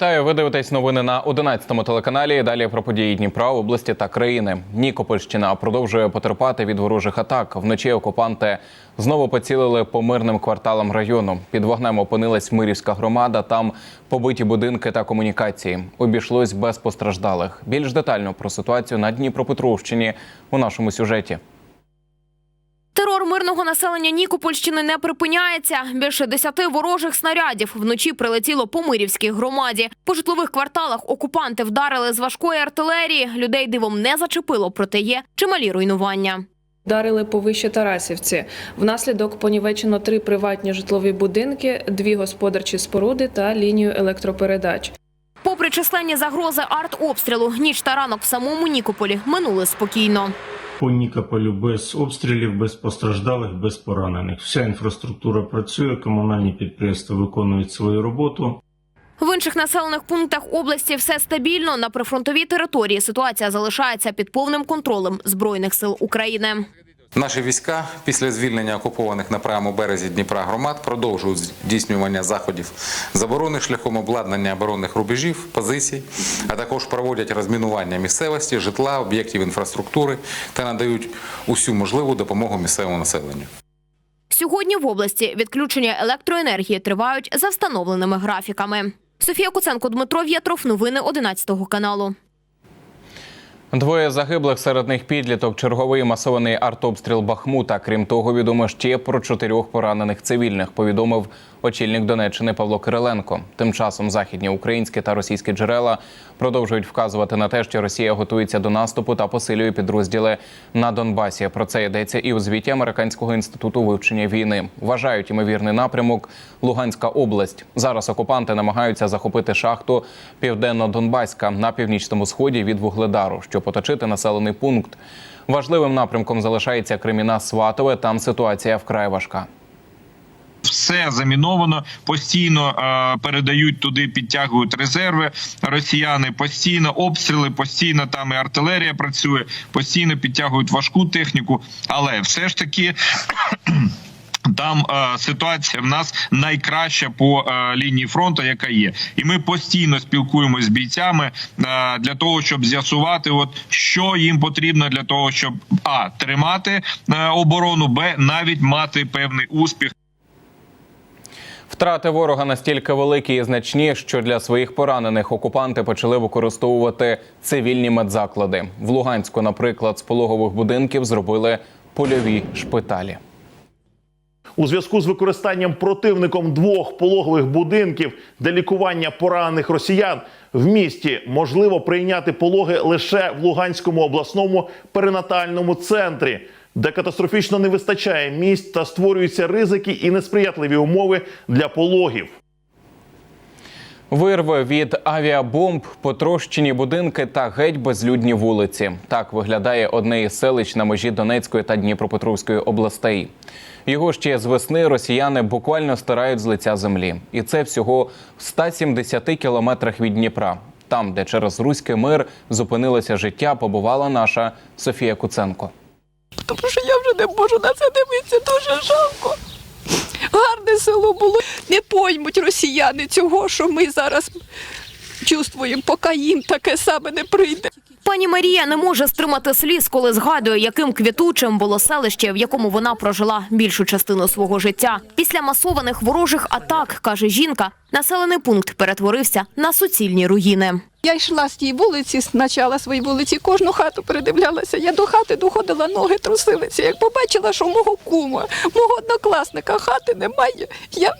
Вітаю, ви дивитесь новини на 11 телеканалі. Далі про події Дніпра, області та країни. Нікопольщина продовжує потерпати від ворожих атак. Вночі окупанти знову поцілили по мирним кварталам району. Під вогнем опинилась Мирівська громада. Там побиті будинки та комунікації. Обійшлось без постраждалих. Більш детально про ситуацію на Дніпропетровщині у нашому сюжеті. Терор мирного населення Нікопольщини не припиняється. Більше десяти ворожих снарядів вночі прилетіло по Мирівській громаді. По житлових кварталах окупанти вдарили з важкої артилерії. Людей дивом не зачепило, проте є чималі руйнування. Вдарили по вище Тарасівці. Внаслідок понівечено три приватні житлові будинки, дві господарчі споруди та лінію електропередач. Попри численні загрози артобстрілу, ніч та ранок в самому Нікополі минули спокійно. По Нікополю без обстрілів, без постраждалих, без поранених. Вся інфраструктура працює, комунальні підприємства виконують свою роботу. В інших населених пунктах області все стабільно. На прифронтовій території ситуація залишається під повним контролем збройних сил України. Наші війська після звільнення окупованих на правому березі Дніпра громад продовжують здійснювання заходів заборони шляхом обладнання оборонних рубежів, позицій, а також проводять розмінування місцевості, житла, об'єктів інфраструктури та надають усю можливу допомогу місцевому населенню. Сьогодні в області відключення електроенергії тривають за встановленими графіками. Софія Куценко, Дмитро В'ятров. Новини 11 каналу. Двоє загиблих серед них підліток, черговий масований артобстріл Бахмута. Крім того, відомо ще про чотирьох поранених цивільних. Повідомив очільник Донеччини Павло Кириленко. Тим часом західні українські та російські джерела продовжують вказувати на те, що Росія готується до наступу та посилює підрозділи на Донбасі. Про це йдеться і у звіті Американського інституту вивчення війни. Вважають ймовірний напрямок Луганська область. Зараз окупанти намагаються захопити шахту Південно-Донбаська на північному сході від Вугледару, щоб оточити населений пункт. Важливим напрямком залишається Креміна Сватове. Там ситуація вкрай важка. Все заміновано. Постійно передають туди, підтягують резерви. Росіяни постійно обстріли, постійно там і артилерія працює, постійно підтягують важку техніку. Але все ж таки. Там е, ситуація в нас найкраща по е, лінії фронту, яка є, і ми постійно спілкуємося з бійцями е, для того, щоб з'ясувати, от що їм потрібно для того, щоб а тримати е, оборону, б навіть мати певний успіх. Втрати ворога настільки великі і значні, що для своїх поранених окупанти почали використовувати цивільні медзаклади. В Луганську, наприклад, з пологових будинків зробили польові шпиталі. У зв'язку з використанням противником двох пологових будинків для лікування поранених росіян в місті можливо прийняти пологи лише в Луганському обласному перинатальному центрі, де катастрофічно не вистачає місць та створюються ризики і несприятливі умови для пологів. Вирви від авіабомб, потрощені будинки та геть безлюдні вулиці. Так виглядає одне із селищ на межі Донецької та Дніпропетровської областей. Його ще з весни росіяни буквально стирають з лиця землі, і це всього в 170 кілометрах від Дніпра. Там, де через руський мир зупинилося життя, побувала наша Софія Куценко. Тому що я вже не можу на це дивитися, дуже жалко. Гарне село було. Не поймуть росіяни цього, що ми зараз чувствуємо, поки їм таке саме не прийде. Пані Марія не може стримати сліз, коли згадує, яким квітучим було селище, в якому вона прожила більшу частину свого життя. Після масованих ворожих атак, каже жінка, населений пункт перетворився на суцільні руїни. Я йшла з тієї вулиці, почала своїй вулиці, кожну хату передивлялася. Я до хати доходила, ноги трусилися. Як побачила, що мого кума, мого однокласника хати немає, я,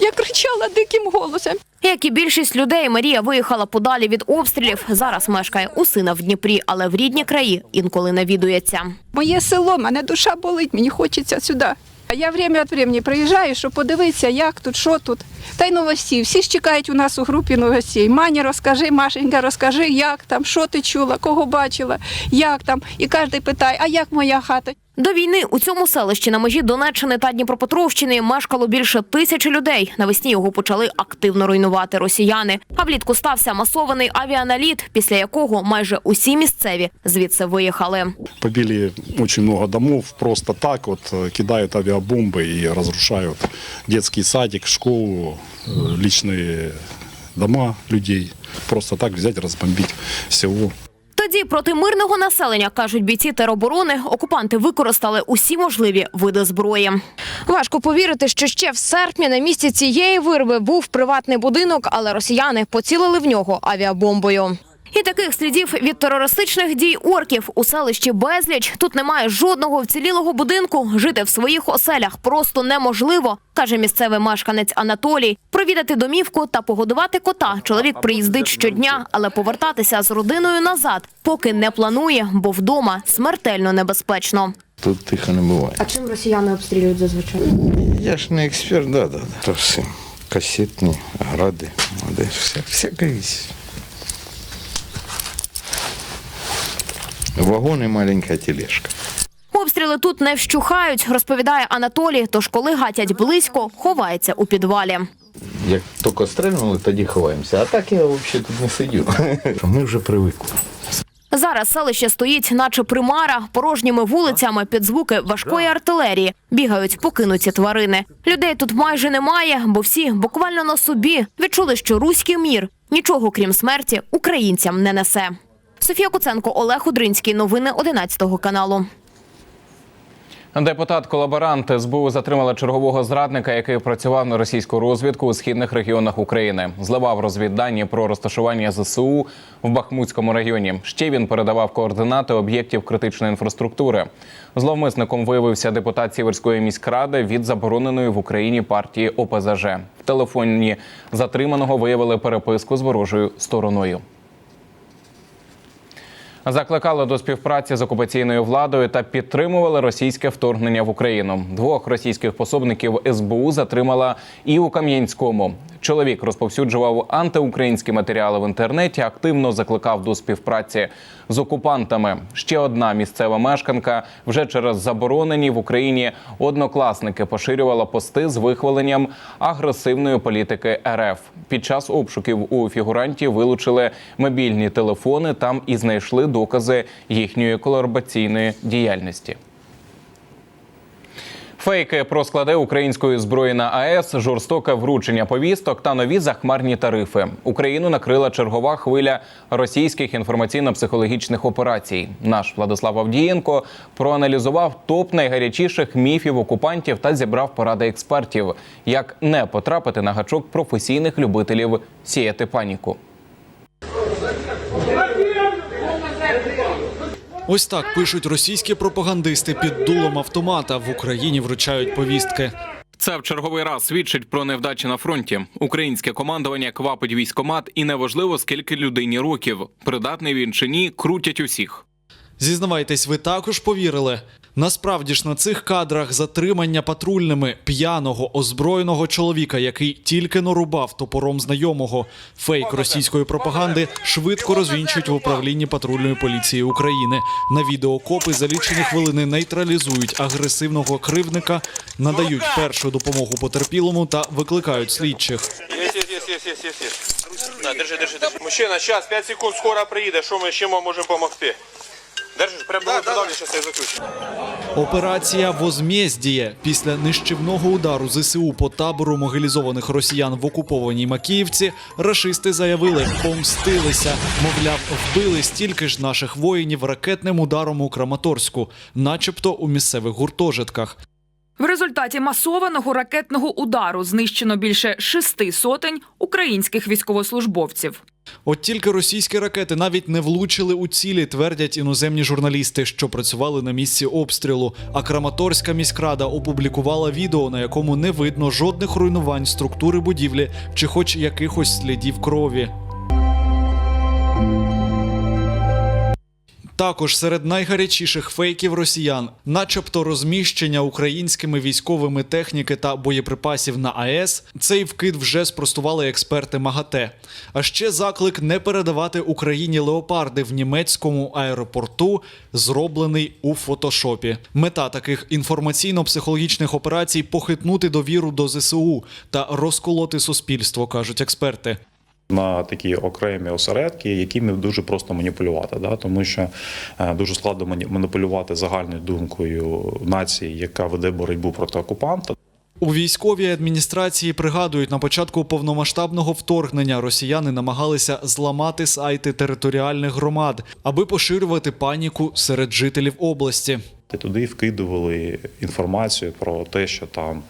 я кричала диким голосом. Як і більшість людей, Марія виїхала подалі від обстрілів. Зараз мешкає у сина в Дніпрі, але в рідні краї інколи навідується. Моє село, мене душа болить, мені хочеться сюди. А я время від времени приїжджаю, щоб подивитися, як тут, що тут. Та й новості. Всі ж чекають у нас у групі новостей. Мані, розкажи, Машенька, розкажи, як там, що ти чула, кого бачила, як там. І кожен питає, а як моя хата? До війни у цьому селищі на межі Донеччини та Дніпропетровщини мешкало більше тисячі людей. Навесні його почали активно руйнувати росіяни. А влітку стався масований авіаналіт, після якого майже усі місцеві звідси виїхали. Побили очень много домов просто так, вот э, кидают авиабомбы и разрушают детский садик, школу, э, личные дома людей. Просто так взять, разбомбить село. Тоді проти мирного населення, кажуть бійці тероборони, окупанти використали усі можливі види зброї. Важко повірити, що ще в серпні на місці цієї вирви був приватний будинок, але росіяни поцілили в нього авіабомбою. І таких слідів від терористичних дій орків у селищі безліч. Тут немає жодного вцілілого будинку. Жити в своїх оселях просто неможливо, каже місцевий мешканець Анатолій. Провідати домівку та погодувати кота. Чоловік приїздить щодня, але повертатися з родиною назад поки не планує, бо вдома смертельно небезпечно. Тут тихо не буває. А чим росіяни обстрілюють зазвичай? Я ж не експерт, да, да, да. То все. Касетні, гради, вся, всяка вісь. Вагон і маленька тележка. Обстріли тут не вщухають, розповідає Анатолій. Тож, коли гатять близько, ховається у підвалі. Як тільки стрельнули, тоді ховаємося. А так я взагалі тут не сидю. Ми вже привикли. Зараз селище стоїть, наче примара, порожніми вулицями під звуки важкої артилерії. Бігають покинуті тварини. Людей тут майже немає, бо всі буквально на собі відчули, що руський мір нічого крім смерті українцям не несе. Софія Куценко, Олег Удринський. Новини 11 каналу. Депутат-колаборант СБУ затримала чергового зрадника, який працював на російську розвідку у східних регіонах України. Зливав розвіддані про розташування ЗСУ в Бахмутському районі. Ще він передавав координати об'єктів критичної інфраструктури. Зловмисником виявився депутат Сіверської міськради від забороненої в Україні партії ОПЗЖ. В телефоні затриманого виявили переписку з ворожою стороною. Закликали до співпраці з окупаційною владою та підтримували російське вторгнення в Україну. Двох російських пособників СБУ затримала і у Кам'янському. Чоловік розповсюджував антиукраїнські матеріали в інтернеті, активно закликав до співпраці з окупантами. Ще одна місцева мешканка вже через заборонені в Україні однокласники поширювала пости з вихваленням агресивної політики РФ. Під час обшуків у фігурантів вилучили мобільні телефони. Там і знайшли докази їхньої колабораційної діяльності. Фейки про склади української зброї на АЕС, жорстоке вручення повісток та нові захмарні тарифи. Україну накрила чергова хвиля російських інформаційно-психологічних операцій. Наш Владислав Авдієнко проаналізував топ найгарячіших міфів окупантів та зібрав поради експертів, як не потрапити на гачок професійних любителів сіяти паніку. Ось так пишуть російські пропагандисти під дулом автомата. В Україні вручають повістки. Це в черговий раз свідчить про невдачі на фронті. Українське командування квапить військомат, і неважливо скільки людині років. Придатний він чи ні, крутять усіх. Зізнавайтесь, ви також повірили. Насправді ж на цих кадрах затримання патрульними п'яного озброєного чоловіка, який тільки нарубав топором знайомого. Фейк російської пропаганди швидко розвінчують в управлінні патрульної поліції України. На відео копи за лічені хвилини нейтралізують агресивного кривдника, надають першу допомогу потерпілому та викликають слідчих. Держи, держи, держи. Мужчина, сейчас, 5 секунд, скоро приїде. Що ми, ми можемо допомогти? Держиш, прямо да, туди, зараз я заключу. Операція «Возмєздіє» після нищівного удару ЗСУ по табору мобілізованих росіян в окупованій Макіївці рашисти заявили, помстилися. Мовляв, вбили стільки ж наших воїнів ракетним ударом у Краматорську, начебто у місцевих гуртожитках. В результаті масованого ракетного удару знищено більше шести сотень українських військовослужбовців. От тільки російські ракети навіть не влучили у цілі, твердять іноземні журналісти, що працювали на місці обстрілу. А Краматорська міськрада опублікувала відео, на якому не видно жодних руйнувань структури будівлі чи хоч якихось слідів крові. Також серед найгарячіших фейків росіян, начебто розміщення українськими військовими техніки та боєприпасів на АЕС, цей вкид вже спростували експерти МАГАТЕ. А ще заклик не передавати Україні леопарди в німецькому аеропорту, зроблений у фотошопі. Мета таких інформаційно-психологічних операцій похитнути довіру до ЗСУ та розколоти суспільство, кажуть експерти. На такі окремі осередки, якими дуже просто маніпулювати, да? тому що е, дуже складно мані- маніпулювати загальною думкою нації, яка веде боротьбу проти окупанта. У військовій адміністрації пригадують, на початку повномасштабного вторгнення росіяни намагалися зламати сайти територіальних громад, аби поширювати паніку серед жителів області. Туди вкидували інформацію про те, що там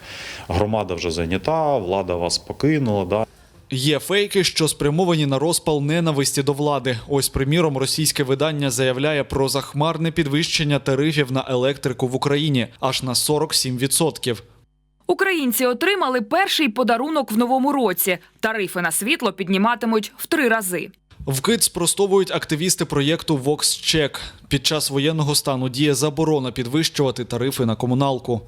громада вже зайнята, влада вас покинула. Да. Є фейки, що спрямовані на розпал ненависті до влади. Ось, приміром, російське видання заявляє про захмарне підвищення тарифів на електрику в Україні аж на 47%. Українці отримали перший подарунок в новому році. Тарифи на світло підніматимуть в три рази. Вкид спростовують активісти проєкту VoxCheck. Під час воєнного стану діє заборона підвищувати тарифи на комуналку.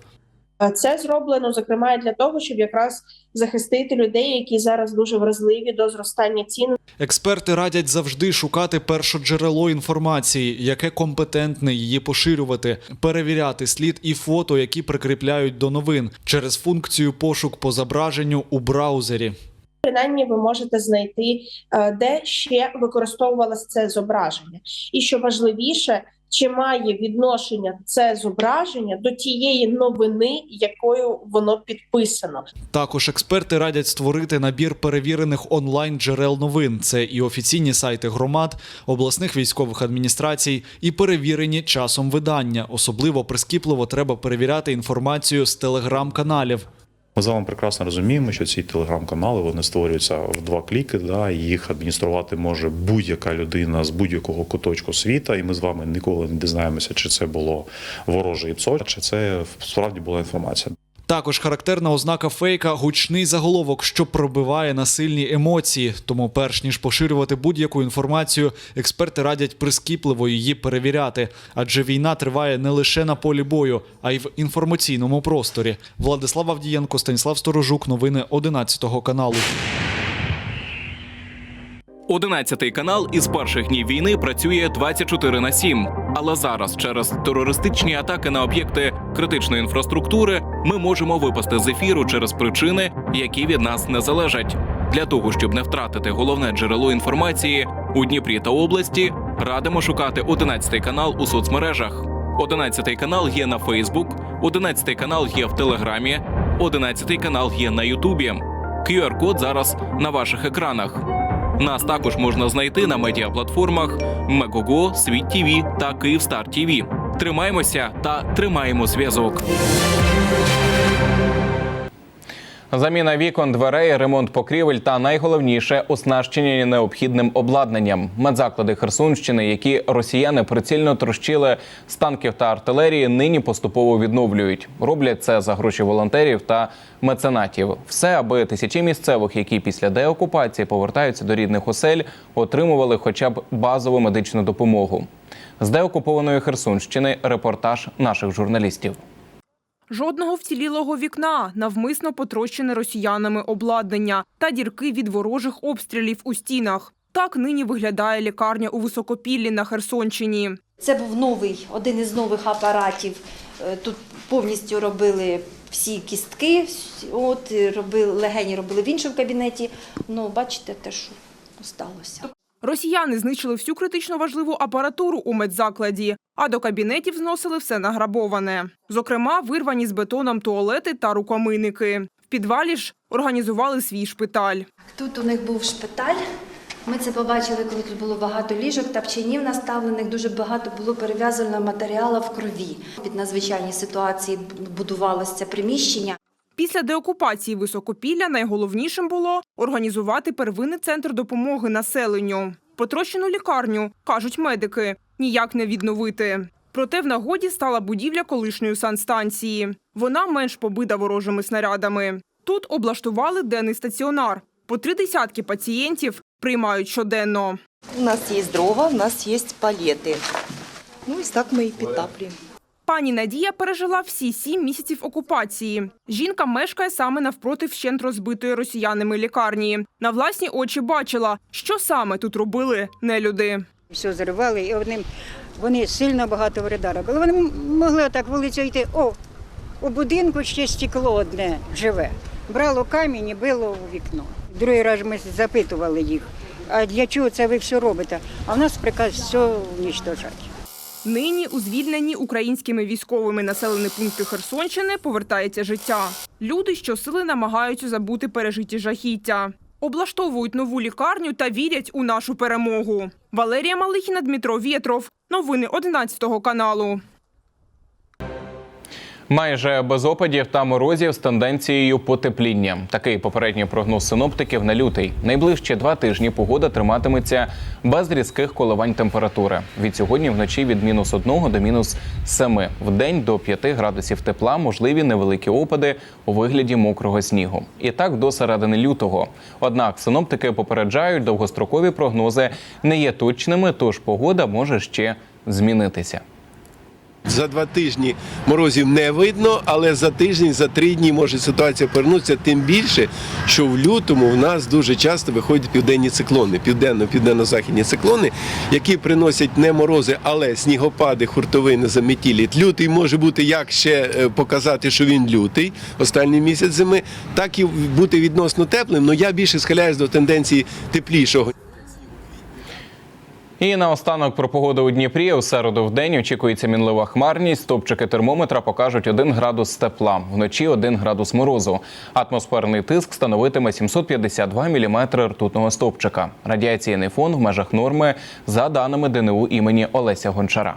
Це зроблено зокрема для того, щоб якраз захистити людей, які зараз дуже вразливі до зростання цін. Експерти радять завжди шукати першоджерело інформації, яке компетентне її поширювати, перевіряти слід і фото, які прикріпляють до новин через функцію пошук по зображенню у браузері. Принаймні, ви можете знайти, е, де ще використовувалося це зображення, і що важливіше, чи має відношення це зображення до тієї новини, якою воно підписано. Також експерти радять створити набір перевірених онлайн джерел новин. Це і офіційні сайти громад, обласних військових адміністрацій, і перевірені часом видання. Особливо прискіпливо треба перевіряти інформацію з телеграм-каналів. Ми з вами прекрасно розуміємо, що ці телеграм-канали вони створюються в два кліки, да, і їх адмініструвати може будь-яка людина з будь-якого куточку світа, і ми з вами ніколи не дізнаємося, чи це було вороже ІПСО, чи це справді була інформація. Також характерна ознака фейка гучний заголовок, що пробиває насильні емоції. Тому, перш ніж поширювати будь-яку інформацію, експерти радять прискіпливо її перевіряти, адже війна триває не лише на полі бою, а й в інформаційному просторі. Владислав Авдієнко, Станіслав Сторожук, новини 11 каналу. 11 канал із перших днів війни працює 24 на 7. Але зараз, через терористичні атаки на об'єкти критичної інфраструктури, ми можемо випасти з ефіру через причини, які від нас не залежать. Для того щоб не втратити головне джерело інформації у Дніпрі та області, радимо шукати 11 канал у соцмережах. 11 канал є на Фейсбук, 11 канал є в Телеграмі, 11 канал є на Ютубі. QR-код зараз на ваших екранах. Нас також можна знайти на медіаплатформах Мегого, Світ ТІВІ та Київстар ТІВІ. Тримаємося та тримаємо зв'язок. Заміна вікон, дверей, ремонт покрівель та найголовніше оснащення необхідним обладнанням. Медзаклади Херсонщини, які росіяни прицільно трощили з танків та артилерії, нині поступово відновлюють. Роблять це за гроші волонтерів та меценатів. Все, аби тисячі місцевих, які після деокупації повертаються до рідних осель, отримували хоча б базову медичну допомогу. З деокупованої Херсонщини репортаж наших журналістів. Жодного вцілілого вікна, навмисно потрощене росіянами обладнання та дірки від ворожих обстрілів у стінах. Так нині виглядає лікарня у Високопіллі на Херсонщині. Це був новий, один із нових апаратів. Е, Тут повністю робили всі кістки, от робили легені робили в іншому кабінеті. Ну, бачите, те, що сталося. Росіяни знищили всю критично важливу апаратуру у медзакладі, а до кабінетів зносили все награбоване. Зокрема, вирвані з бетоном туалети та рукомийники. В підвалі ж організували свій шпиталь. Тут у них був шпиталь. Ми це побачили, коли тут було багато ліжок та вчинів наставлених. Дуже багато було перев'язаного матеріалу в крові. Під надзвичайні ситуації будувалося приміщення. Після деокупації Високопілля найголовнішим було організувати первинний центр допомоги населенню. Потрощену лікарню, кажуть медики, ніяк не відновити. Проте в нагоді стала будівля колишньої санстанції. Вона менш побита ворожими снарядами. Тут облаштували денний стаціонар. По три десятки пацієнтів приймають щоденно. У нас есть дрова, у нас есть палеты. Ну и так мы и підтаплюємо. Пані Надія пережила всі сім місяців окупації. Жінка мешкає саме навпроти вщент розбитої росіянами лікарні. На власні очі бачила, що саме тут робили нелюди. Все заривали, і одним вони сильно багато вреда робили. Вони могли отак вулицю йти. О, у будинку ще стекло одне живе. Брало камінь і било у вікно. Другий раз ми запитували їх, а для чого це ви все робите? А в нас приказ все унічтожати. Нині у звільнені українськими військовими населені пункти Херсонщини повертається життя. Люди щосили намагаються забути пережиті жахіття. Облаштовують нову лікарню та вірять у нашу перемогу. Валерія Малихіна, Дмитро Вєтров. Новини 11 каналу. Майже без опадів та морозів з тенденцією потепління. Такий попередній прогноз синоптиків на лютий. Найближчі два тижні погода триматиметься без різких коливань температури. Від сьогодні вночі від мінус 1 до мінус 7. В день до 5 градусів тепла можливі невеликі опади у вигляді мокрого снігу. І так до середини лютого. Однак синоптики попереджають, довгострокові прогнози не є точними, тож погода може ще змінитися. За два тижні морозів не видно, але за тиждень, за три дні може ситуація повернутися. Тим більше, що в лютому в нас дуже часто виходять південні циклони, південно-південно-західні циклони, які приносять не морози, але снігопади, хуртовини, заметілі. Лютий може бути як ще е, показати, що він лютий, останній місяць зими, так і бути відносно теплим. але я більше схиляюсь до тенденції теплішого. І наостанок про погоду у Дніпрі. У середу в день очікується мінлива хмарність. Стопчики термометра покажуть 1 градус тепла. Вночі 1 градус морозу. Атмосферний тиск становитиме 752 міліметри ртутного стовпчика. Радіаційний фон в межах норми за даними ДНУ імені Олеся Гончара.